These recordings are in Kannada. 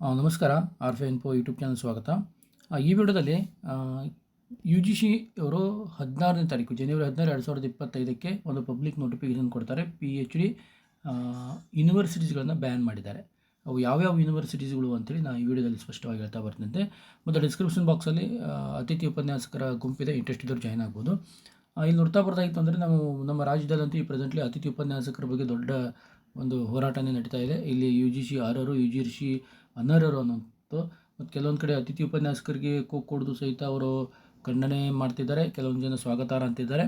ನಮಸ್ಕಾರ ಆರ್ ಫೆ ಇನ್ಫೋ ಯೂಟ್ಯೂಬ್ ಚಾನಲ್ ಸ್ವಾಗತ. ಈ ವಿಡಿಯೋದಲ್ಲಿ ಯು ಜಿ ಸಿ ಅವರು ಹದಿನಾರನೇ ತಾರೀಕು, ಜನವರಿ ಹದಿನಾರು ಎರಡು ಸಾವಿರದ ಇಪ್ಪತ್ತೈದಕ್ಕೆ ಒಂದು ಪಬ್ಲಿಕ್ ನೋಟಿಫಿಕೇಶನ್ ಕೊಡ್ತಾರೆ. ಪಿ ಎಚ್ ಡಿ ಯೂನಿವರ್ಸಿಟೀಸ್ಗಳನ್ನು ಬ್ಯಾನ್ ಮಾಡಿದ್ದಾರೆ. ಅವು ಯಾವ್ಯಾವ ಯೂನಿವರ್ಸಿಟೀಸ್ಗಳು ಅಂತೇಳಿ ನಾನು ಈ ವಿಡಿಯೋದಲ್ಲಿ ಸ್ಪಷ್ಟವಾಗಿ ಹೇಳ್ತಾ ಬರ್ತಿದ್ದೆ ಮತ್ತು ಡಿಸ್ಕ್ರಿಪ್ಷನ್ ಬಾಕ್ಸಲ್ಲಿ ಅತಿಥಿ ಉಪನ್ಯಾಸಕರ ಗುಂಪಿದೆ ಇಂಟ್ರೆಸ್ಟ್ ಇದ್ದರು ಜಾಯ್ನ್ ಆಗ್ಬೋದು. ಇಲ್ಲಿ ನೋಡ್ತಾ ಬರ್ತಾಯಿತ್ತು ಅಂದರೆ ನಾವು ನಮ್ಮ ರಾಜ್ಯದಲ್ಲಂತೂ ಈ ಪ್ರೆಸೆಂಟ್ಲಿ ಅತಿಥಿ ಉಪನ್ಯಾಸಕರ ಬಗ್ಗೆ ದೊಡ್ಡ ಒಂದು ಹೋರಾಟನೇ ನಡೀತಾ ಇದೆ. ಇಲ್ಲಿ ಯು ಜಿ ಸಿ ಆರರು ಯು ಜಿ ಸಿ ಅನರ್ಹರು ಅನ್ನೋದು ಮತ್ತು ಕೆಲವೊಂದು ಕಡೆ ಅತಿಥಿ ಉಪನ್ಯಾಸಕರಿಗೆ ಕೋಕ್ ಕೊಡೋದು ಸಹಿತ ಅವರು ಖಂಡನೆ ಮಾಡ್ತಿದ್ದಾರೆ. ಕೆಲವೊಂದು ಜನ ಸ್ವಾಗತಾರ ಅಂತಿದ್ದಾರೆ.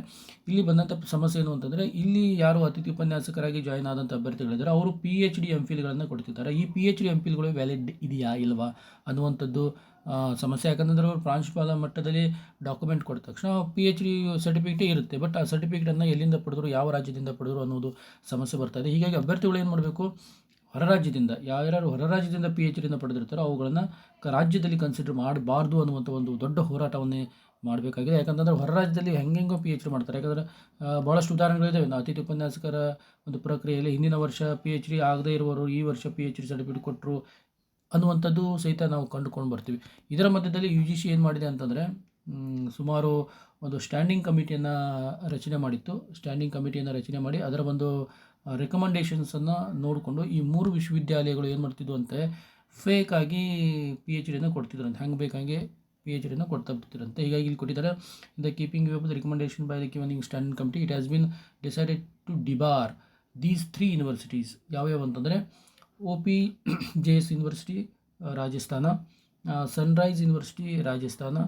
ಇಲ್ಲಿ ಬಂದಂಥ ಸಮಸ್ಯೆ ಏನು ಅಂತಂದರೆ, ಇಲ್ಲಿ ಯಾರು ಅತಿಥಿ ಉಪನ್ಯಾಸಕರಾಗಿ ಜಾಯ್ನ್ ಆದಂಥ ಅಭ್ಯರ್ಥಿಗಳಿದ್ದಾರೆ ಅವರು ಪಿ ಎಚ್ ಡಿ ಎಂ ಫಿಲ್ಗಳನ್ನು ಕೊಡ್ತಿದ್ದಾರೆ. ಈ ಪಿ ಎಚ್ ಡಿ ಎಂ ಫಿಲ್ಗಳು ವ್ಯಾಲಿಡ್ ಇದೆಯಾ, ಇಲ್ವಾ ಅನ್ನುವಂಥದ್ದು ಸಮಸ್ಯೆ ಯಾಕಂತಂದ್ರೆ ಅವರು ಪ್ರಾಂಶುಪಾಲ ಮಟ್ಟದಲ್ಲಿ ಡಾಕ್ಯುಮೆಂಟ್ ಕೊಟ್ಟ ತಕ್ಷಣ ಪಿ ಎಚ್ ಡಿ ಸರ್ಟಿಫಿಕೇಟೇ ಇರುತ್ತೆ. ಬಟ್ ಆ ಸರ್ಟಿಫಿಕೇಟನ್ನು ಎಲ್ಲಿಂದ ಪಡೆದ್ರು, ಯಾವ ರಾಜ್ಯದಿಂದ ಪಡೆದ್ರು ಅನ್ನೋದು ಸಮಸ್ಯೆ ಬರ್ತಾ ಇದೆ. ಹೀಗಾಗಿ ಅಭ್ಯರ್ಥಿಗಳು ಏನು ಮಾಡಬೇಕು? ಹೊರ ರಾಜ್ಯದಿಂದ, ಯಾರ್ಯಾರು ಹೊರ ರಾಜ್ಯದಿಂದ ಪಿ ಎಚ್ ಡಿಯಿಂದ ಪಡೆದಿರ್ತಾರೋ ಅವುಗಳನ್ನು ರಾಜ್ಯದಲ್ಲಿ ಕನ್ಸಿಡರ್ ಮಾಡಬಾರ್ದು ಅನ್ನುವಂಥ ಒಂದು ದೊಡ್ಡ ಹೋರಾಟವನ್ನೇ ಮಾಡಬೇಕಾಗಿದೆ. ಯಾಕಂತಂದ್ರೆ ಹೊರ ರಾಜ್ಯದಲ್ಲಿ ಹೆಂಗೆಂಗೋ ಪಿ ಎಚ್ ಡಿ ಮಾಡ್ತಾರೆ. ಯಾಕಂದರೆ ಭಾಳಷ್ಟು ಉದಾಹರಣೆಗಳಿದ್ದಾವೆ ಅತಿಥಿ ಉಪನ್ಯಾಸಕರ ಒಂದು ಪ್ರಕ್ರಿಯೆಯಲ್ಲಿ ಹಿಂದಿನ ವರ್ಷ ಪಿ ಎಚ್ ಡಿ ಆಗದೇ ಇರುವವರು ಈ ವರ್ಷ ಪಿ ಎಚ್ ಡಿ ಸರ್ಟಿಫಿಕೇಟ್ ಕೊಟ್ಟರು ಅನ್ನುವಂಥದ್ದು ಸಹಿತ ನಾವು ಕಂಡುಕೊಂಡು ಬರ್ತೀವಿ. ಇದರ ಮಧ್ಯದಲ್ಲಿ ಯು ಜಿ ಸಿ ಏನು ಮಾಡಿದೆ ಅಂತಂದರೆ ಸುಮಾರು ಒಂದು ಸ್ಟ್ಯಾಂಡಿಂಗ್ ಕಮಿಟಿಯನ್ನು ರಚನೆ ಮಾಡಿತ್ತು. ಸ್ಟ್ಯಾಂಡಿಂಗ್ ಕಮಿಟಿಯನ್ನು ರಚನೆ ಮಾಡಿ ಅದರ ಒಂದು ರೆಕಮೆಂಡೇಷನ್ಸನ್ನು ನೋಡಿಕೊಂಡು ಈ ಮೂರು ವಿಶ್ವವಿದ್ಯಾಲಯಗಳು ಏನು ಮಾಡ್ತಿದ್ವು ಅಂತೆ ಫೇಕ್ ಆಗಿ ಪಿ ಎಚ್ ಡಿನ ಕೊಡ್ತಿದ್ರಂತೆ. ಹೆಂಗೆ ಬೇಕಂಗೆ ಪಿ ಎಚ್ ಡಿನ ಕೊಡ್ತಾ ಬಿಡ್ತಿರಂತೆ ಹೀಗಾಗಿ ಇಲ್ಲಿ ಕೊಟ್ಟಿದ್ದಾರೆ the keeping web the recommendation by the governing standing committee it has been decided to debar these three universities ಯಾವ್ಯಾವ ಅಂತಂದರೆ O P J S university Rajasthan sunrise university, Rajasthan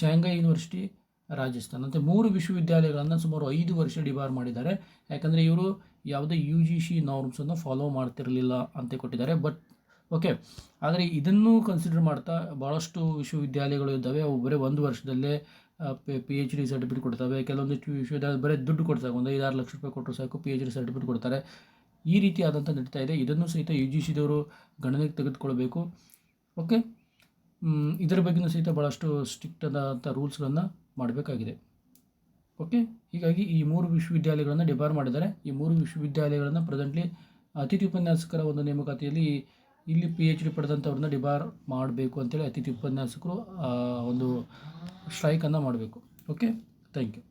Shanghai university, Rajasthan. ಅಂತ ಮೂರು ವಿಶ್ವವಿದ್ಯಾಲಯಗಳನ್ನು ಸುಮಾರು ಐದು ವರ್ಷ ಡಿಬಾರ್ ಮಾಡಿದ್ದಾರೆ. ಯಾಕಂದರೆ ಇವರು ಯಾವುದೇ ಯು ಜಿ ಸಿ ನಾರ್ಮ್ಸನ್ನು ಫಾಲೋ ಮಾಡ್ತಿರಲಿಲ್ಲ ಅಂತ ಕೊಟ್ಟಿದ್ದಾರೆ. ಬಟ್ ಓಕೆ ಆದರೆ ಇದನ್ನು ಕನ್ಸಿಡರ್ ಮಾಡ್ತಾ ಭಾಳಷ್ಟು ವಿಶ್ವವಿದ್ಯಾಲಯಗಳು ಇದ್ದಾವೆ. ಅವು ಬರೀ ಒಂದು ವರ್ಷದಲ್ಲೇ ಪಿ ಎಚ್ ಡಿ ಸರ್ಟಿಫಿಕೇಟ್ ಕೊಡ್ತವೆ. ಕೆಲವೊಂದಿಷ್ಟು ವಿಶ್ವವಿದ್ಯಾಲಯ ಬರೀ ದುಡ್ಡು ಕೊಡ್ತಾರೆ ಒಂದು ಐದಾರು ಲಕ್ಷ ರೂಪಾಯಿ ಕೊಟ್ಟರು ಸಾಕು ಪಿ ಎಚ್ ಡಿ ಸರ್ಟಿಫಿಕೇಟ್ ಕೊಡ್ತಾರೆ. ಈ ರೀತಿ ಆದಂಥ ನಡೀತಾ ಇದೆ. ಇದನ್ನು ಸಹಿತ ಯು ಜಿ ಸಿದವರು ಗಣನೆಗೆ ತೆಗೆದುಕೊಳ್ಬೇಕು. ಓಕೆ? ಇದರ ಬಗ್ಗೆಯೂ ಸಹಿತ ಭಾಳಷ್ಟು ಸ್ಟ್ರಿಕ್ಟ್ ಆದಂಥ ರೂಲ್ಸ್ಗಳನ್ನು ಮಾಡಬೇಕಾಗಿದೆ. ಓಕೆ? ಹೀಗಾಗಿ ಈ ಮೂರು ವಿಶ್ವವಿದ್ಯಾಲಯಗಳನ್ನು ಡಿಬಾರ್ ಮಾಡಿದ್ದಾರೆ. ಈ ಮೂರು ವಿಶ್ವವಿದ್ಯಾಲಯಗಳನ್ನು ಪ್ರೆಸೆಂಟ್ಲಿ ಅತಿಥಿ ಉಪನ್ಯಾಸಕರ ಒಂದು ನೇಮಕಾತಿಯಲ್ಲಿ ಇಲ್ಲಿ ಪಿ ಎಚ್ ಡಿ ಪಡೆದಂಥವ್ರನ್ನ ಡಿಬಾರ್ ಮಾಡಬೇಕು ಅಂತೇಳಿ ಅತಿಥಿ ಉಪನ್ಯಾಸಕರು ಒಂದು ಸ್ಟ್ರೈಕನ್ನು ಮಾಡಬೇಕು. ಓಕೆ? Thank you